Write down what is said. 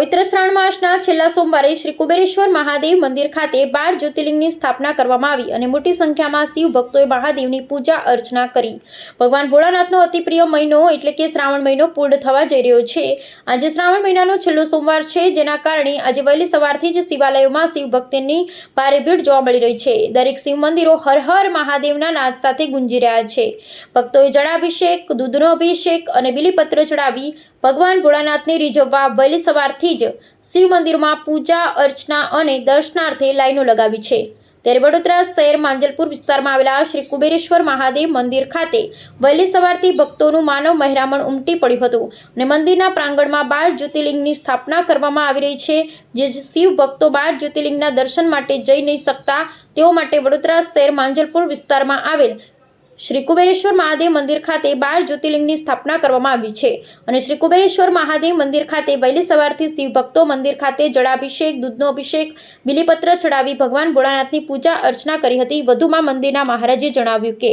પવિત્ર શ્રાવણ માસના છેલ્લા સોમવારે શ્રી કુબેરેશ્વર મહાદેવ મંદિર ખાતે બાર જ્યોતિર્લિંગની સ્થાપના કરવામાં આવી અને મોટી સંખ્યામાં શિવ ભક્તોએ મહાદેવની પૂજા અર્ચના કરી. ભગવાન ભોળાનાથનો અતિપ્રિય મહિનો એટલે કે શ્રાવણ મહિનો પૂર્ણ થવા જઈ રહ્યો છે. આજે શ્રાવણ મહિનાનો છેલ્લો સોમવાર છે, જેના કારણે આજે વહેલી સવારથી જ શિવાલયોમાં શિવ ભક્તોની ભારે ભીડ જોવા મળી રહી છે. દરેક શિવ મંદિરો હર હર મહાદેવના નાદ સાથે ગુંજી રહ્યા છે. ભક્તોએ જળાભિષેક, દૂધનો અભિષેક અને બિલીપત્ર ચડાવી ભગવાન ભોળાનાથને રીઝવવા વહેલી સવારથી જ શિવ મંદિરમાં પૂજા, અર્ચના અને દર્શનાર્થે લાઈનો લગાવી છે. ત્યારે વડોદરા શહેર માંજલપુર વિસ્તારમાં આવેલા શ્રી કુબેરેશ્વર મહાદેવ મંદિર ખાતે વહેલી સવારથી ભક્તોનું માનવ મહેરામણ ઉમટી પડ્યું હતું અને મંદિરના પ્રાંગણમાં બાર જ્યોતિર્લિંગની સ્થાપના કરવામાં આવી રહી છે. જે શિવ ભક્તો બાર જ્યોતિર્લિંગના દર્શન માટે જઈ નહીં શકતા, તેઓ માટે વડોદરા શહેર માંજલપુર વિસ્તારમાં આવેલ શ્રી કુબેરેશ્વર મહાદેવ મંદિર ખાતે બાર જ્યોતિર્લિંગની સ્થાપના કરવામાં આવી છે અને શ્રી કુબેરેશ્વર મહાદેવ મંદિર ખાતે વહેલી સવારથી શિવ ભક્તો મંદિર ખાતે જળાભિષેક, દૂધનો અભિષેક, બિલીપત્ર ચડાવી ભગવાન ભોળાનાથની પૂજા અર્ચના કરી હતી. વધુમાં મંદિરના મહારાજે જણાવ્યું કે